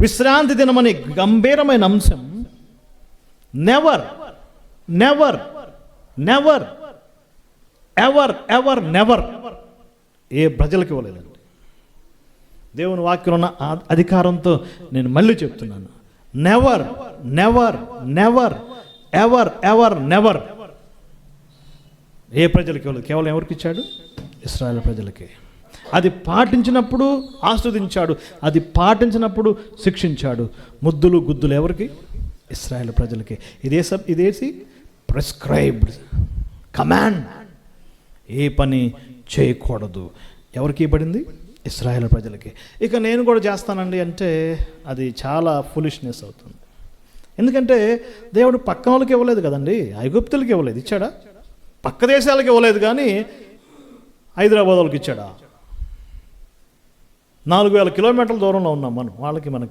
విశ్రాంతి దినమనే గంభీరమైన అంశం. Never never never ever ever never ఏ ప్రజలకు ఇవ్వలేదండి దేవుని వాక్యం ఉన్న అధికారంతో నేను మళ్ళీ చెప్తున్నాను. Never never never ever ever never ఏ ప్రజలకి ఇవ్వలేదు? కేవలం ఎవరికి ఇచ్చాడు? ఇస్రాయల్ ప్రజలకి. అది పాటించినప్పుడు ఆస్వాదించాడు అది పాటించినప్పుడు శిక్షించాడు. ముద్దులు గుద్దులు ఎవరికి? ఇస్రాయల్ ప్రజలకి. ఇదే సబ్ ఇదేసి ప్రిస్క్రైబ్డ్ కమాండ్ ఏ పని చేయకూడదు. ఎవరికి ఇవ్వబడింది ఇస్రాయేల్ ప్రజలకి. ఇక నేను కూడా చేస్తానండి అంటే అది చాలా ఫులిష్నెస్ అవుతుంది. ఎందుకంటే దేవుడు పక్కన వాళ్ళకి ఇవ్వలేదు కదండి. ఐగుప్తులకి ఇవ్వలేదు. ఇచ్చాడా? పక్క దేశాలకు ఇవ్వలేదు కానీ హైదరాబాద్ వాళ్ళకి ఇచ్చాడా? నాలుగు వేల కిలోమీటర్ల దూరంలో ఉన్నాం మనం వాళ్ళకి మనకి.